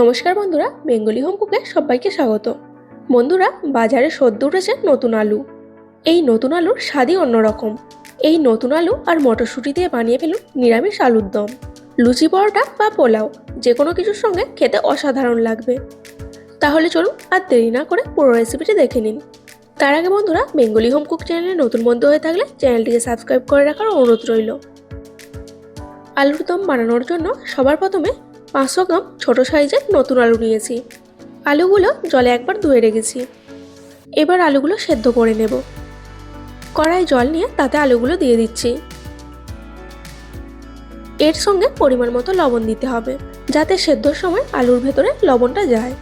নমস্কার বন্ধুরা, Bengali home কুকে সবাইকে স্বাগত। বন্ধুরা, বাজারে সদ্য উঠেছে নতুন আলু। এই নতুন আলুর স্বাদই অন্যরকম এই নতুন আলু আর মটরশুঁটি দিয়ে বানিয়ে ফেলুন নিরামিষ আলুর দম। লুচি পরোটা বা পোলাও যে কোনো কিছুর সঙ্গে খেতে অসাধারণ লাগবে। তাহলে চলুন আর দেরি না করে পুরো রেসিপিটি দেখে নিন। তার আগে বন্ধুরা, বেঙ্গলি হোম কুক চ্যানেলে নতুন বন্ধু হয়ে থাকলে চ্যানেলটিকে সাবস্ক্রাইব করে রাখার অনুরোধ রইল। আলুর দম বানানোর জন্য সবার প্রথমে পাঁচশো গ্রাম ছোটো সাইজের নতুন আলু নিয়েছি। আলুগুলো জলে একবার ধুয়ে রেখেছি। এবার আলুগুলো সেদ্ধ করে নেব। কড়াই জল নিয়ে তাতে আলুগুলো দিয়ে দিচ্ছি। এর সঙ্গে পরিমাণ মতো লবণ দিতে হবে, যাতে সেদ্ধর সময় আলুর ভেতরে লবণটা যায়।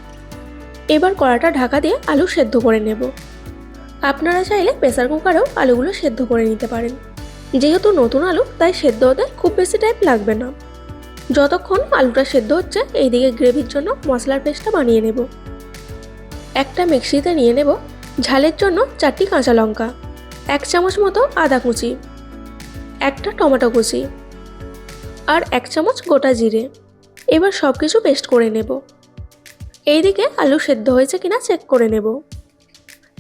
এবার কড়াটা ঢাকা দিয়ে আলু সেদ্ধ করে নেব। আপনারা চাইলে প্রেসার কুকারেও আলুগুলো সেদ্ধ করে নিতে পারেন। যেহেতু নতুন আলু, তাই সেদ্ধ হতে খুব বেশি টাইম লাগবে না। যতক্ষণ আলুটা সেদ্ধ হচ্ছে, এইদিকে গ্রেভির জন্য মশলার পেস্টটা বানিয়ে নেব। একটা মিক্সিতে নিয়ে নেব ঝালের জন্য চারটি কাঁচা লঙ্কা, এক চামচ মতো আদা কুচি, একটা টমেটো কুচি আর এক চামচ গোটা জিরে। এবার সব কিছু পেস্ট করে নেব। এইদিকে আলু সেদ্ধ হয়েছে কিনা চেক করে নেব।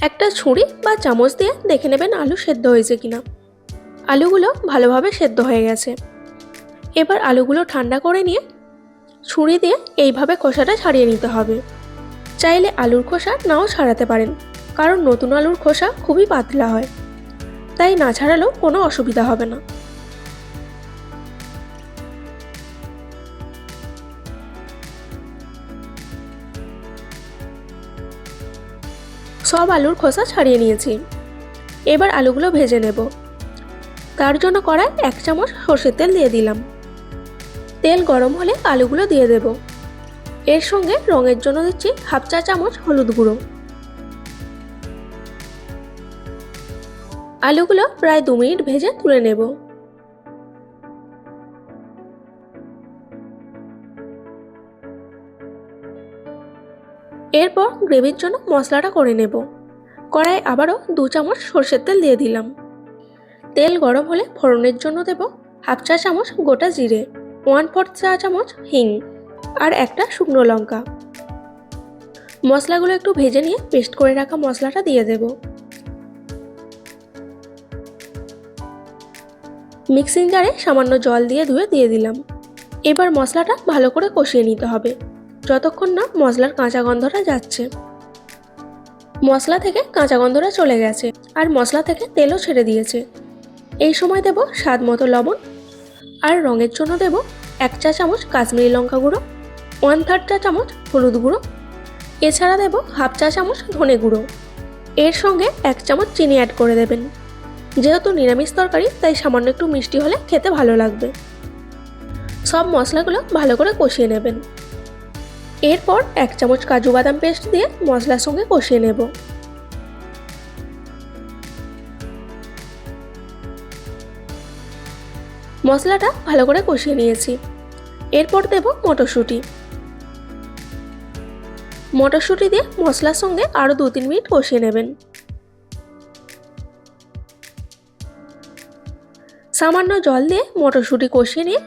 একটা ছুরি বা চামচ দিয়ে দেখে নেবেন আলু সেদ্ধ হয়েছে কিনা। আলুগুলো ভালোভাবে সেদ্ধ হয়ে গেছে। এবার আলুগুলো ঠান্ডা করে নিয়ে ছুরি দিয়ে এইভাবে খোসাটা ছাড়িয়ে নিতে হবে। চাইলে আলুর খোসা নাও ছাড়াতে পারেন, কারণ নতুন আলুর খোসা খুবই পাতলা হয়, তাই না ছাড়ালেও কোনো অসুবিধা হবে না। সব আলুর খোসা ছাড়িয়ে নিয়েছি। এবার আলুগুলো ভেজে নেব। তার জন্য কড়ায় এক চামচ সর্ষের তেল দিয়ে দিলাম। তেল গরম হলে আলুগুলো দিয়ে দেব। এর সঙ্গে রঙের জন্য দিচ্ছি হাফ চা চামচ হলুদ গুঁড়ো। আলুগুলো প্রায় দু মিনিট ভেজে তুলে নেব। এরপর গ্রেভির জন্য মশলাটা করে নেব। কড়াই আবারও দু চামচ সর্ষের তেল দিয়ে দিলাম। তেল গরম হলে ফোড়নের জন্য দেব হাফ চা চামচ গোটা জিরে। ওয়ান ফোর্থ চা চামচ হিং আর একটা শুকনো লঙ্কা। মশলাগুলো একটু ভেজে নিয়ে পেস্ট করে রাখা মশলাটা দিয়ে দেব। মিক্সিং জারে সামান্য জল দিয়ে ধুয়ে দিয়ে দিলাম। এবার মশলাটা ভালো করে কষিয়ে নিতে হবে, যতক্ষণ না মশলার কাঁচা গন্ধটা যাচ্ছে। মশলা থেকে কাঁচা গন্ধটা চলে গেছে আর মশলা থেকে তেলও ছেড়ে দিয়েছে। এই সময় দেব স্বাদ মতো লবণ আর রঙের জন্য দেব এক চা চামচ কাশ্মীরি লঙ্কা গুঁড়ো ওয়ান থার্ড চা চামচ হলুদ গুঁড়ো। এছাড়া দেব হাফ চা চামচ ধনে গুঁড়ো। এর সঙ্গে এক চামচ চিনি অ্যাড করে দেবেন। যেহেতু নিরামিষ তরকারি, তাই সামান্য একটু মিষ্টি হলে খেতে ভালো লাগবে। সব মশলাগুলো ভালো করে কষিয়ে নেবেন। এরপর এক চামচ কাজু বাদাম পেস্ট দিয়ে মশলার সঙ্গে কষিয়ে নেব। মশলাটা ভালো করে কষিয়ে নিয়েছি। এরপর দেব মটরশুঁটি। মটরশুঁটি দিয়ে মশলার সঙ্গে আরও দু তিন মিনিট কষিয়ে নেবেন। সামান্য জল দিয়ে মটরশুঁটি কষিয়ে নিয়ে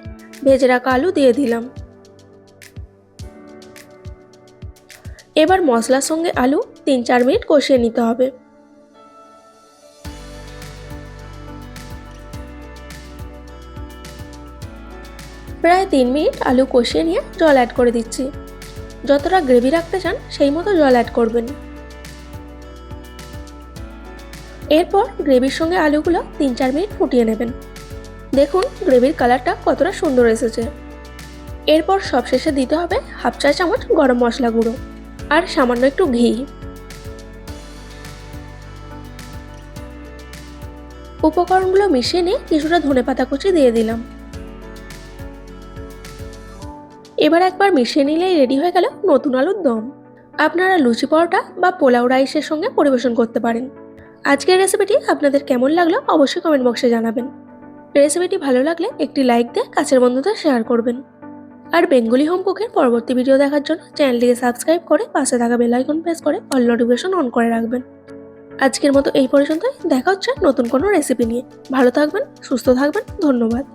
ভেজে রাখা আলু দিয়ে দিলাম। এবার মশলার সঙ্গে আলু তিন চার মিনিট কষিয়ে নিতে হবে। প্রায় তিন মিনিট আলু কষিয়ে নিয়ে জল অ্যাড করে দিচ্ছি। যতটা গ্রেভি রাখতে চান, সেই মতো জল অ্যাড করবেন। এরপর গ্রেভির সঙ্গে আলুগুলো তিন চার মিনিট ফুটিয়ে নেবেন। দেখুন গ্রেভির কালারটা কতটা সুন্দর এসেছে। এরপর সবশেষে দিতে হবে হাফ চা চামচ গরম মশলা গুঁড়ো আর সামান্য একটু ঘি। উপকরণগুলো মিশিয়ে নিয়ে কিছুটা ধনে পাতা কুচি দিয়ে দিলাম। এবার একবার মিশিয়ে নিলেই রেডি হয়ে গেল নতুন আলুর দম। আপনারা লুচি পরোটা বা পোলাও রাইসের সঙ্গে পরিবেশন করতে পারেন। আজকের রেসিপিটি আপনাদের কেমন লাগল অবশ্যই কমেন্ট বক্সে জানাবেন। রেসিপিটি ভালো লাগলে একটি লাইক দিয়ে কাছের বন্ধুদের শেয়ার করবেন। আর বেঙ্গলি হোম কুকের পরবর্তী ভিডিও দেখার জন্য চ্যানেলটিকে সাবস্ক্রাইব করে পাশে থাকা বেল আইকন প্রেস করে অল নোটিফিকেশন অন করে রাখবেন। আজকের মতো এই পর্যন্তই। দেখা হচ্ছে নতুন কোনো রেসিপি নিয়ে। ভালো থাকবেন, সুস্থ থাকবেন। ধন্যবাদ।